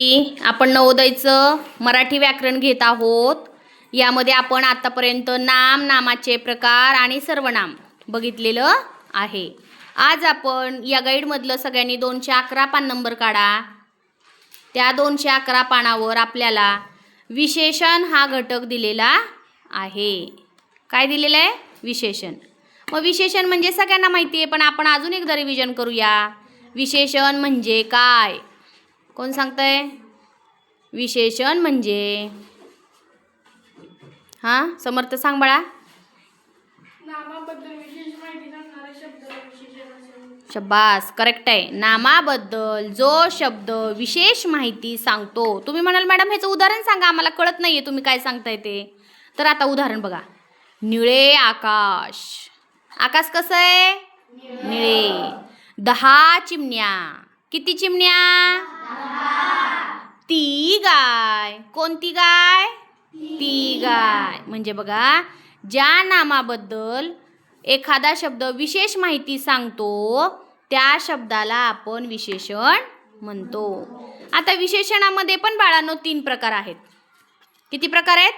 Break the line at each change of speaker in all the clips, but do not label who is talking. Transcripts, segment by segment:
की आपण नवोदयचं मराठी व्याकरण घेत आहोत. यामध्ये आपण आतापर्यंत नाम नामाचे प्रकार आणि सर्वनाम बघितलेलं आहे. आज आपण या गाईडमधलं सगळ्यांनी दोनशे अकरा पान नंबर काढा. त्या दोनशे अकरा पानावर आपल्याला विशेषण हा घटक दिलेला आहे. काय दिलेलं आहे? विशेषण. मग विशेषण म्हणजे सगळ्यांना माहिती आहे पण आपण अजून एकदा रिव्हिजन करूया. विशेषण म्हणजे काय? कोण सांगतंय? विशेषण म्हणजे. हां समर्थ सांग बाळा. शब्बास करेक्ट आहे. नामाबद्दल जो शब्द विशेष माहिती सांगतो तुम्ही म्हणाल मॅडम ह्याचं उदाहरण सांगा आम्हाला कळत नाही आहे तुम्ही काय सांगताय ते. तर आता उदाहरण बघा. निळे आकाश. आकाश कसं आहे? निळे. दहा चिमण्या. किती चिमण्या? ती गाय. कोणती गाय? ती गाय. म्हणजे बघा ज्या नामाबद्दल एखादा शब्द विशेष माहिती सांगतो त्या शब्दाला आपण विशेषण म्हणतो. आता विशेषणामध्ये पण बाळांनो तीन प्रकार आहेत. किती प्रकार आहेत?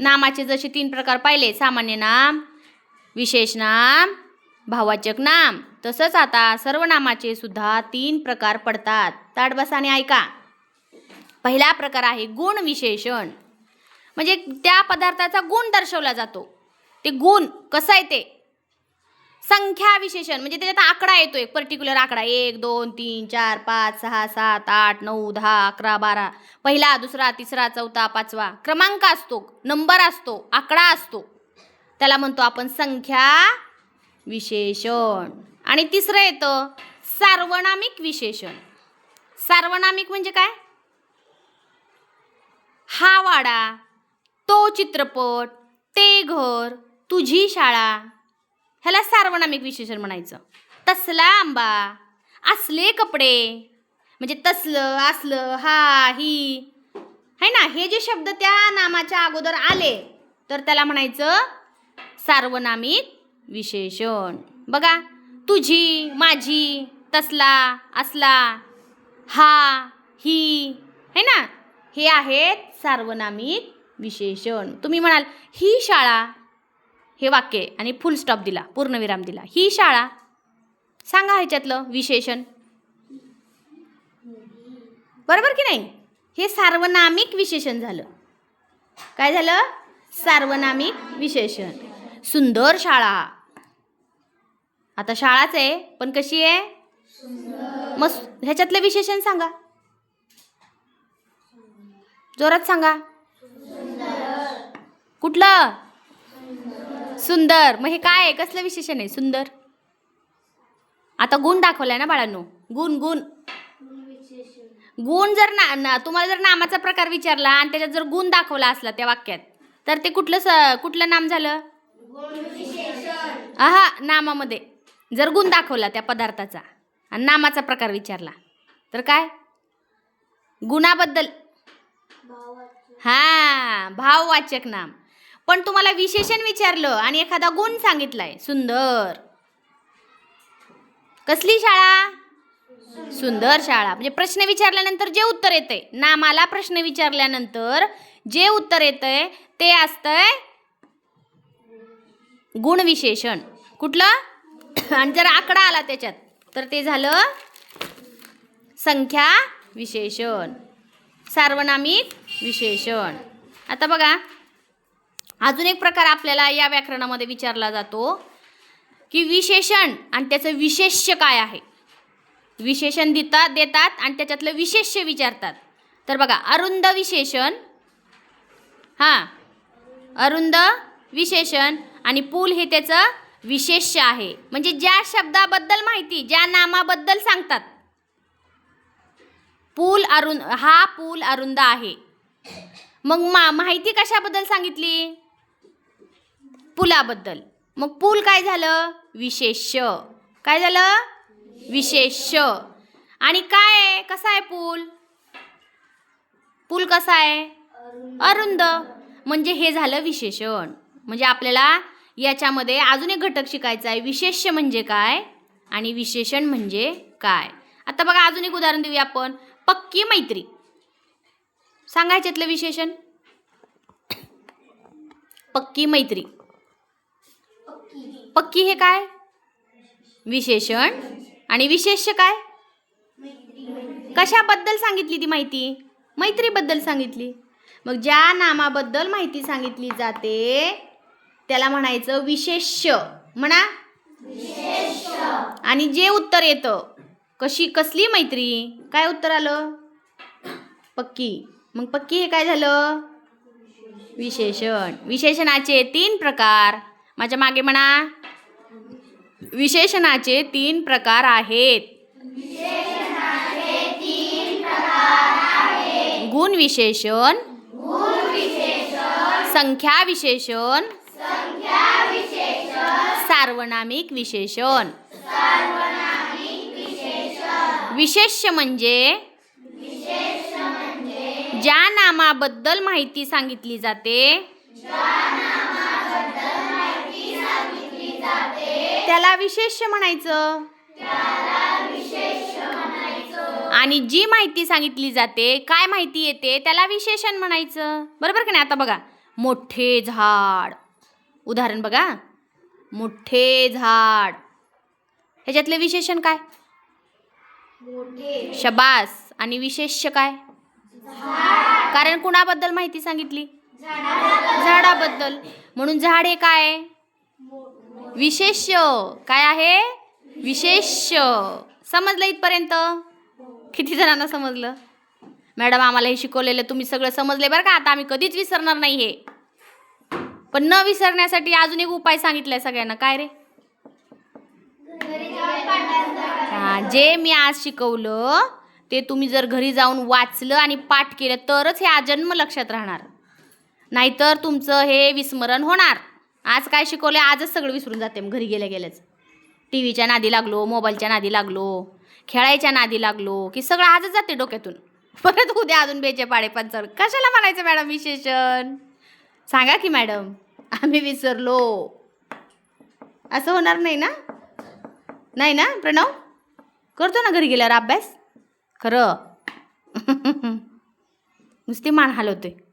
नामाचे जसे तीन प्रकार पाहिले सामान्य नाम विशेष नाम भाववाचक नाम. तसंच आता सर्वनामाचे सुद्धा तीन प्रकार पडतात. ताडबसाने ऐका. पहिला प्रकार आहे गुण विशेषण म्हणजे त्या पदार्थाचा गुण दर्शवला जातो. ते गुण कसं आहे ते? संख्या विशेषण. म्हणजे त्याच्यात आकडा येतो एक पर्टिक्युलर आकडा. एक दोन तीन चार पाच सहा सात आठ नऊ दहा अकरा बारा. पहिला दुसरा तिसरा चौथा पाचवा. क्रमांक असतो. नंबर असतो. आकडा असतो. त्याला म्हणतो आपण संख्या विशेषण. आणि तिसरं येतं सार्वनामिक विशेषण. सार्वनामिक म्हणजे काय? हा वाडा तो चित्रपट ते घर तुझी शाळा. ह्याला सार्वनामिक विशेषण म्हणायचं. तसला आंबा असले कपडे म्हणजे तसलं असलं हा ही. है ना? हे जे शब्द त्या नामाच्या अगोदर आले तर त्याला म्हणायचं सार्वनामिक विशेषण. बघा तुझी माझी तसला असला हा ही. है ना? हे आहेत सार्वनामिक विशेषण. तुम्ही म्हणाल ही शाळा हे वाक्य आहे आणि फुल स्टॉप दिला पूर्णविराम दिला. ही शाळा सांगा ह्याच्यातलं विशेषण. बरोबर की नाही? हे सार्वनामिक विशेषण झालं. काय झालं? सार्वनामिक विशेषण. सुंदर शाळा. आता शाळाच आहे पण कशी आहे? मग ह्याच्यातलं विशेषण सांगा. जोरात सांगा. कुठलं? सुंदर. मग हे काय आहे? कसलं विशेषण आहे? सुंदर. आता गुण दाखवलाय ना बाळांनो. गुण गुण. गुण जर ना ना तुम्हाला जर नामाचा प्रकार विचारला आणि त्याच्यात जर गुण दाखवला असला त्या वाक्यात तर ते कुठलं स कुठलं नाम झालं? हा नामामध्ये. जर गुण दाखवला त्या पदार्थाचा आणि नामाचा प्रकार विचारला तर काय? गुणाबद्दल हा भाववाचक नाम. पण तुम्हाला विशेषण विचारलं आणि एखादा गुण सांगितलाय. सुंदर. कसली शाळा? सुंदर शाळा. म्हणजे प्रश्न विचारल्यानंतर जे उत्तर येतंय. नामाला प्रश्न विचारल्यानंतर जे उत्तर येतंय ते असतंय गुणविशेषण कुठलं? आणि जर आकडा आला त्याच्यात तर ते झालं संख्या विशेषण. सार्वनामिक विशेषण. आता बघा अजून एक प्रकार आपल्याला या व्याकरणामध्ये विचारला जातो की विशेषण आणि त्याचं विशेष्य काय आहे? विशेषण देतात देतात आणि त्याच्यातलं विशेष्य विचारतात. तर बघा अरुंद विशेषण हां अरुंद विशेषण आणि पूल हे त्याचं विशेष्य आहे. म्हणजे ज्या शब्दाबद्दल माहिती ज्या नामाबद्दल सांगतात. पूल अरुंद हा पूल अरुंद आहे. मग मा माहिती कशाबद्दल सांगितली? पुलाबद्दल. मग पूल काय झालं? विशेष्य. काय झालं? विशेष्य. आणि काय आहे? कसा आहे पूल? पूल कसा आहे? अरुंद. म्हणजे हे झालं विशेषण. म्हणजे आपल्याला याच्यामध्ये अजून एक घटक शिकायचा आहे. विशेष्य म्हणजे काय? आणि विशेषण म्हणजे काय? आता बघा अजून एक उदाहरण देऊया आपण. पक्की मैत्री. सांगायच्यातलं विशेषण? पक्की मैत्री. पक्की हे काय? विशेषण. आणि विशेष काय? कशाबद्दल सांगितली ती माहिती? मैत्रीबद्दल सांगितली. मग ज्या नामाबद्दल माहिती सांगितली जाते त्याला म्हणायचं विशेष म्हणा. आणि जे उत्तर येतं कशी कसली मैत्री? काय उत्तर आलं? पक्की. मग पक्की हे काय झालं? विशेषण. विशेषणाचे तीन प्रकार. माझ्या मागे म्हणा. विशेषणाचे तीन प्रकार आहेत. गुण विशेषण. संख्या विशेषण. सार्वनामिक विशेषण. विशेष म्हणजे? ज्या नामाबद्दल माहिती सांगितली जाते. त्याला विशेष म्हणायचं. आणि जी माहिती सांगितली जाते काय माहिती येते त्याला विशेषण म्हणायचं. बरोबर का नाही? आता बघा. मोठे झाड. उदाहरण बघा. मोठे झाड. ह्याच्यातले विशेषण काय? शबास. आणि विशेष्य काय? कारण कुणाबद्दल माहिती सांगितली? झाडाबद्दल. म्हणून झाड हे काय विशेष विशेष्य. काय आहे? विशेष्य. समजलं इथपर्यंत? किती जणांना समजलं? मॅडम आम्हाला हे शिकवलेलं तुम्ही सगळं समजले बरं का? आता आम्ही कधीच विसरणार नाही हे. पण न विसरण्यासाठी अजून एक उपाय सांगितलाय सगळ्यांना. काय रे? जे मी आज शिकवलं ते तुम्ही जर घरी जाऊन वाचलं आणि पाठ केलं तरच हे आजन्म लक्षात राहणार. नाहीतर तुमचं हे विस्मरण होणार. आज काय शिकवलं आजच सगळं विसरून जाते मग घरी गेल्या गेल्याच. टी व्हीच्या नादी लागलो मोबाईलच्या नादी लागलो खेळायच्या नादी लागलो की सगळं आजच जाते डोक्यातून. परत उद्या अजून बेचे पाडे पंचर कशाला म्हणायचं मॅडम विशेषण? सांगा की मॅडम आम्ही विसरलो. असं होणार नाही ना? नाही ना प्रणव? करतो ना घरी गेल्यावर अभ्यास? खरं. नुसते मान हलवतोय.